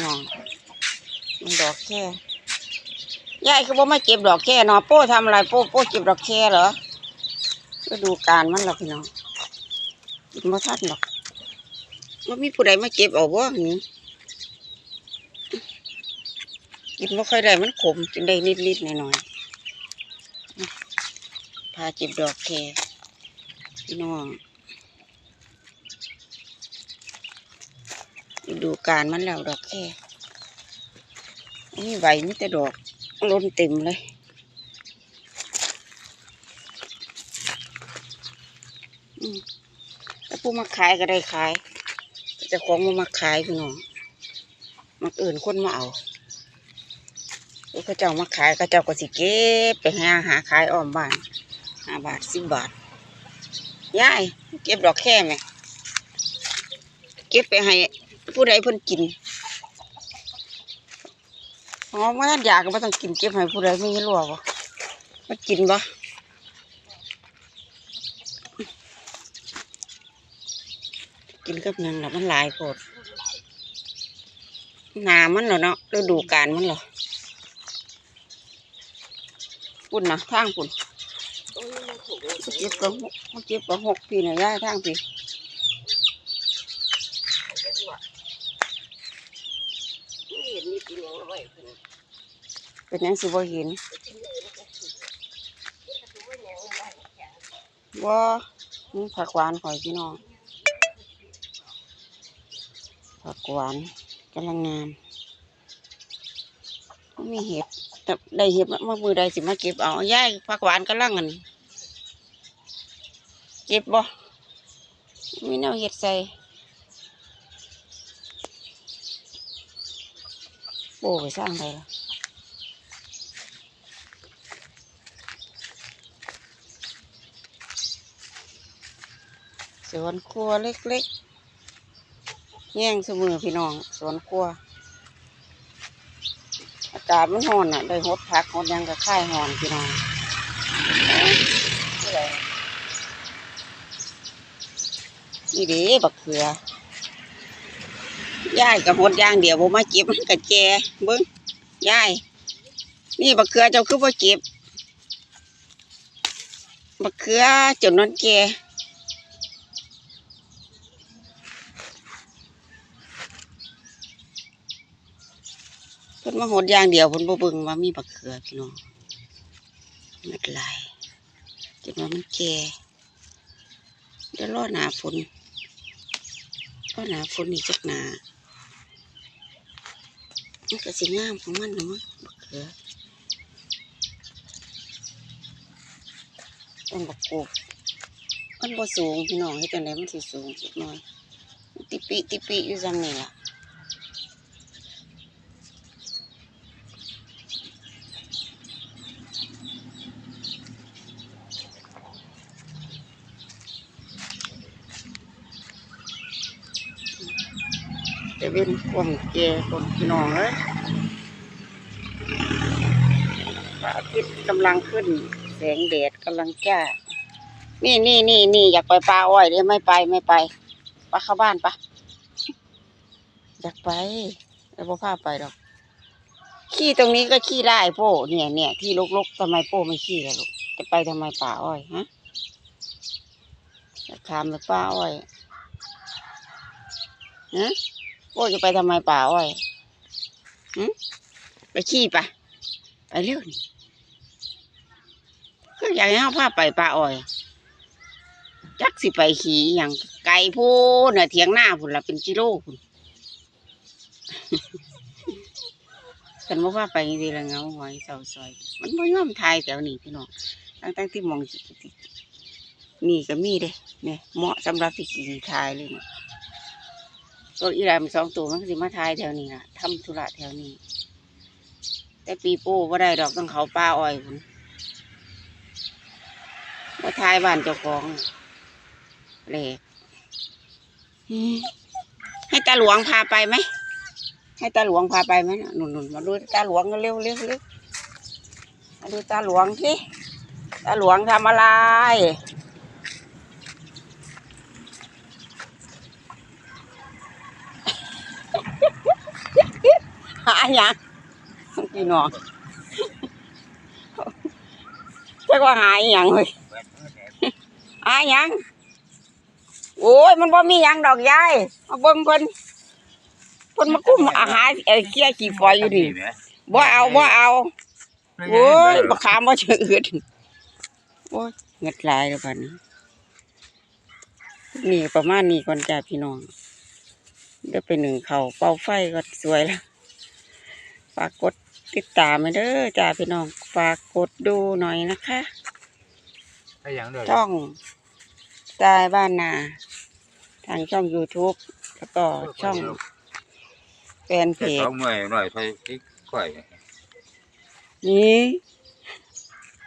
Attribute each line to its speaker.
Speaker 1: น้องมันดอกแค่ยายคือบ่มาเก็บดอกแค่นาะโป้ทำอะไรโป้โป้เก็บดอกแค่เหรอก็ดูการมันหรอกพี่น้องกินบ่ทันหรอกว่ามีผู้ใดมาเก็บเอาบ่หนิกินบ่ค่อยได้มันขมกินได้นิดๆหน่อยๆพาเก็บดอกแค่พี่น้อง ดูการมันแล้วดอกแค่นี่ไหวมีแต่ดอกล้นเต็มเลยแล้วผู้มาขายก็ได้ขายแต่เจ้าของมามาขายพี่น้องมักอื่นคนมาเอาแล้วเขาเจ้ามาขายเขาเจ้าก็สิเก็บไปหาหาขายอ้อมบ้านห้าบาทสิบบาทยายเก็บดอกแค่ไหมเก็บไปให้ ผู้ใดเพิ่นกินอ๋อว่าท่านอยากก็ไม่ต้องกินเก็บให้ผู้ใดไม่รู้บ่มากินบ่กินกับยังล่ะมันหลายโพดหนามันเหรอเนาะฤดูกาลมันเหรอปุ่นนะทางปุ่นมาเก็บกับหกมาเก็บกับหกปีนะย่าทาง เป็นยังสิบ่เห็นว่านี่ผักหวานข่อยพี่น้องผักหวานกำลังงามมีเห็ดแต่ได้เห็ดมามามือใดสิมาเก็บเอาย่ายผักหวานกำลังอันเก็บบ่มีแนวเห็ดใส่ โบไปสร้างไปละสวนครัวเล็กๆแย่งเสมอพี่น้อง สวนครัว อากาศมันร้อนอะ ได้หดพักหดยังก็ค่ายหอนพี่น้องนี่เด้บักเขือ ยายกับหดย่างเดียวบ่มาเก็บกับแจเบิ้งยายนี่บักเขือเจ้าคือบ่เก็บบักเขือจนนอนแกเพิ่นมาหดย่างเดียวเพิ่นบ่เบิ่งว่ามีบักเขือพี่น้องไม่เม็ดลายจนว่ามันแกเดี๋ยวรอหนาฝนรอหนาฝนอีกจักหนา มันก็สิงามของมันนะมั้งบักเขือต้นบักกูบมันบ่สูงพี่น้องเฮ็ดจังไดมันสิสูงสักหน่อย ติปิติปิอยู่จังนี่ล่ะ จะเป็นความแก่คนพี่น้องเอ้ยอาทิตย์กำลังขึ้น แสงแดดกำลังจ้า นี่นี่นี่นี่อยากไปปลาอ้อยเลยไม่ไปไม่ไปไปเข้าบ้านปะอยากไปแต่พ่อพาไปดอก ขี้ตรงนี้ก็ขี้ได้โป้เนี่ยเนี่ยที่ลกๆทำไมโป้ไม่ขี้ล่ะลูกจะไปทำไมป่าอ้อยฮะจะถามไปป่าอ้อยฮะ โอ้จะไปทำไมป่าอ้อยไปขี้ปะไปเร็วนี่ก็อยากให้เขาพาไปป่าอ้อยจักสิไปขี่อย่างไก่พูนเถียงหน้าพุ่นละเป็นกิโลพุ่นฉันว่าพาไปดีละเงาหอยเสาซอย มันไม่ยอมทายแถวนี้พี่น้องตั้งตั้งที่มองนี่ก็มีเด้เนี่ยเหมาะสำหรับที่ขี่ทายเลยเนี่ย ตัวอีรามนสองตัวมันก็สิมาทายแถวนี้ล่ะทำธุระแถวนี้ แต่ปีโป้ว่าได้ดอกต้องเขาป้าอ้อยพุ่นมาทายบ้านเจ้าของแหลกให้ตาหลวงพาไปไหม ให้ตาหลวงพาไปไหมน่ะหนุนๆมาดูตาหลวงเร็วเร็วเร็วมาดูตาหลวงสิตาหลวงทำอะไร หยังพี่น้องจักว่าหาอีหยังเว้ยหาหยังโอ้ยมันบ่มีหยังดอกยายมาเบิ่งเพิ่นเพิ่นมากุ้มอาหารเอ้ยเกี้ยขี้ฝอยอยู่นี่บ่เอาบ่เอาโอ้ยบักขามบ่ชื่ออื่นโอ้ยเงดลายแล้วบัดนี้นี่ประมาณนี้ก่อนจ้าพี่น้องเดี๋ยวไปหนึ่งเขาเป่าไฟก็สวยแล้ว ฝากกดติดตามไปเด้อจ้าพี่น้อง ฝากกดดูหน่อยนะคะ
Speaker 2: ไปยังเด้อ
Speaker 1: ช่องตายบ้านนา ทางช่อง YouTube แล้วก็ช่องแฟนเพ
Speaker 2: เจ็ด
Speaker 1: จ
Speaker 2: สองหน่วยหน่อยไปที่ข่อย
Speaker 1: นี่